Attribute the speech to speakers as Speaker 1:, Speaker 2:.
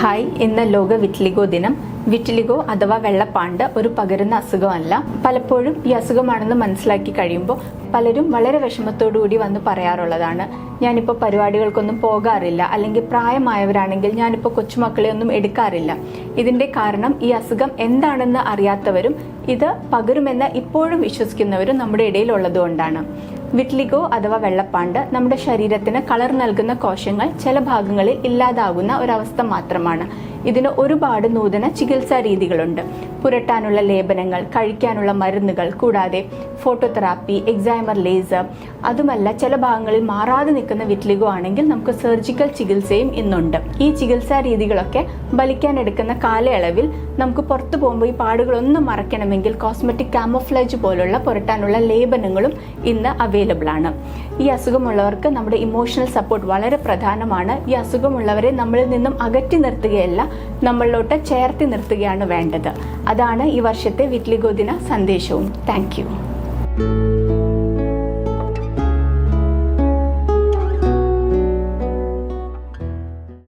Speaker 1: Hi ഇന്ന് ലോക vitiligo ദിനം വിറ്റ്ലിഗോ അഥവാ വെള്ളപ്പാണ്ട് ഒരു പകരുന്ന അസുഖമല്ല. പലപ്പോഴും ഈ അസുഖമാണെന്ന് മനസ്സിലാക്കി കഴിയുമ്പോൾ പലരും വളരെ വിഷമത്തോടുകൂടി വന്ന് പറയാറുള്ളതാണ്. ഞാനിപ്പോൾ പരിപാടികൾക്കൊന്നും പോകാറില്ല. അല്ലെങ്കിൽ പ്രായമായവരാണെങ്കിൽ ഞാനിപ്പോൾ കൊച്ചുമക്കളെ ഒന്നും എടുക്കാറില്ല. ഇതിന്റെ കാരണം ഈ അസുഖം എന്താണെന്ന് അറിയാത്തവരും ഇത് പകരുമെന്ന് ഇപ്പോഴും വിശ്വസിക്കുന്നവരും നമ്മുടെ ഇടയിൽ ഉള്ളതുകൊണ്ടാണ് വിറ്റ്ലിഗോ അഥവാ വെള്ളപ്പാണ്ട് നമ്മുടെ ശരീരത്തിന് കളർ നൽകുന്ന കോശങ്ങൾ ചില ഭാഗങ്ങളിൽ ഇല്ലാതാകുന്ന ഒരവസ്ഥ മാത്രമാണ്. ഇതിന് ഒരുപാട് നൂതന ചികിത്സാ രീതികളുണ്ട്. പുരട്ടാനുള്ള ലേപനങ്ങൾ കഴിക്കാനുള്ള മരുന്നുകൾ കൂടാതെ ഫോട്ടോതെറാപ്പി എക്സൈമർ ലേസർ അതുമല്ല ചില ഭാഗങ്ങളിൽ മാറാതെ നിൽക്കുന്ന വിറ്റ്ലിഗോ ആണെങ്കിൽ നമുക്ക് സർജിക്കൽ ചികിത്സയും ഇന്നുണ്ട്. ഈ ചികിത്സാ രീതികളൊക്കെ ബലിക്കാൻ എടുക്കുന്ന കാലയളവിൽ നമുക്ക് പുറത്തു പോകുമ്പോൾ ഈ പാടുകളൊന്നും മറയ്ക്കണമെങ്കിൽ കോസ്മെറ്റിക് കാമോഫ്ലേജ് പോലുള്ള പുരട്ടാനുള്ള ലേപനങ്ങളും ഇന്ന് അവൈലബിൾ ആണ്. ഈ അസുഖമുള്ളവർക്ക് നമ്മുടെ ഇമോഷണൽ സപ്പോർട്ട് വളരെ പ്രധാനമാണ്. ഈ അസുഖമുള്ളവരെ നമ്മളിൽ നിന്നും അകറ്റി നിർത്തുകയല്ല നമ്മളിലോട്ട് ചേർത്തി നിർത്തുകയാണ് വേണ്ടത്. അതാണ് ഈ വർഷത്തെ വിറ്റ്ലിഗോ ദിന സന്ദേശവും. താങ്ക്